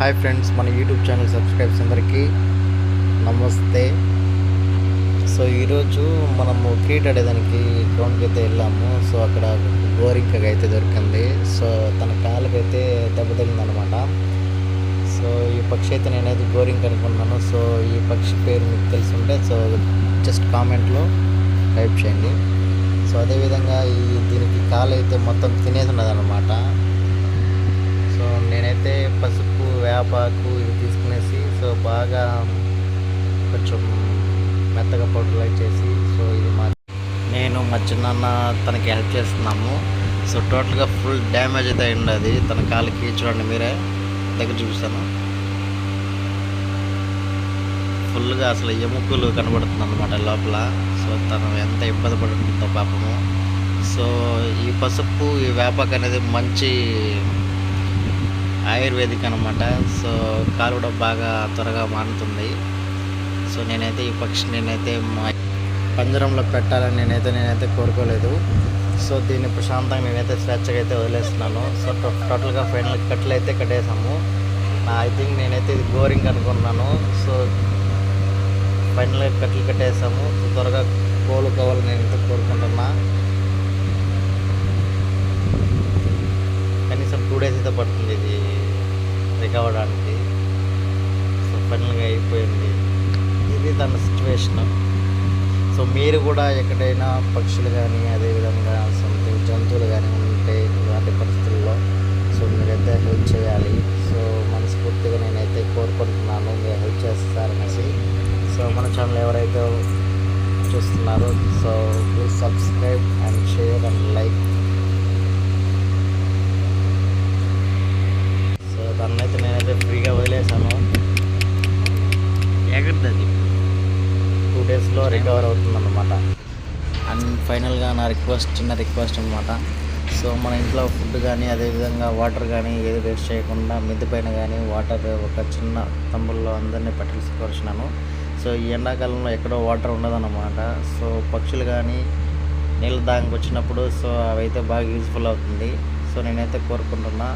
Hi friends మన YouTube channel subscribes అందరికీ నమస్తే. సో ఈరోజు మనము క్రీట్ ఆడేదానికి గ్రౌండ్కి అయితే వెళ్ళాము. సో అక్కడ బోరింగ్ అయితే దొరికింది. సో తన కాలుకైతే దెబ్బతిందనమాట పక్షి అయితే నేనైతే గోరింగ్ కనుక్కున్నాను సో ఈ పక్షి పేరు మీకు తెలిసి ఉంటే సో జస్ట్ కామెంట్లో టైప్ చేయండి. సో అదేవిధంగా ఈ దీనికి కాలు అయితే మొత్తం తినేసి ఉన్నదన్నమాట సో నేనైతే పసుపు వేపాకు ఇవి తీసుకునేసి సో బాగా కొంచెం మెత్తగా పౌడర్ చేసి సో ఇది మా నేను మా చిన్నాన్న తనకి హెల్ప్ చేస్తున్నాము. సో టోటల్గా ఫుల్ డ్యామేజ్ అయితే అయింది తన కాలుకి చూడండి మీరే దగ్గర చూపిస్తాను. ఫుల్గా అసలు ఎముకలు కనబడుతుంది అనమాట లోపల. సో తను ఎంత ఇబ్బంది పడుతుందో పాపము. సో ఈ పసుపు ఈ వేపాకు అనేది మంచి ఆయుర్వేదిక్ అనమాట సో కాలు కూడా బాగా త్వరగా మారుతుంది సో నేనైతే ఈ పక్షి నేనైతే మా పంజరంలో పెట్టాలని నేనైతే నేనైతే కోరుకోలేదు. సో దీన్ని ప్రశాంతంగా నేనైతే స్వేచ్ఛగా అయితే వదిలేస్తున్నాను. సో టో- టోటల్గా ఫైనల్ కట్లు అయితే కట్టేసాము ఐ థింక్ నేనైతే ఇది బోరింగ్ అనుకున్నాను సో ఫైనల్గా కట్లు కట్టేసాము త్వరగా కోలుకోవాలని నేను కోరుకుంటున్నా. కనీసం టూ డేస్ అయితే పడుతుంది ఇది రికవర్ అవడానికి సో ఫైనల్గా అయిపోయింది. ఇది దాని సిచ్యువేషన్ సో మీరు కూడా ఎక్కడైనా పక్షులు కానీ అదేవిధంగా సంథింగ్ జంతువులు కానీ ఉంటే ఇలాంటి పరిస్థితుల్లో సో మీరైతే హెల్ప్ చేయాలి సో మనస్ఫూర్తిగా నేనైతే కోరుకుంటున్నాను మీరు హెల్ప్ చేస్తారనేసి సో మన ఛానల్ ఎవరైతే చూస్తున్నారో so please subscribe and share and like so దాన్ని అయితే నేనైతే ఫ్రీగా వదిలేసాను ఎగరుతుంది టూ డేస్లో రికవర్ అవుతుంది అనమాట అండ్ ఫైనల్గా నా రిక్వెస్ట్ చిన్న రిక్వెస్ట్ అనమాట సో మన ఇంట్లో ఫుడ్ కానీ అదేవిధంగా వాటర్ కానీ ఏది వేస్ట్ చేయకుండా మిద్దె పైన కానీ వాటర్ ఒక చిన్న తంబుల్లో అందరినీ పెట్టాల్సి కోరుచున్నాను సో ఈ ఎండాకాలంలో ఎక్కడో వాటర్ ఉండదన్నమాట. సో పక్షులు కానీ నీళ్ళ దానికి వచ్చినప్పుడు సో అవైతే బాగా యూజ్ఫుల్ అవుతుంది. సో నేనైతే కోరుకుంటున్నా.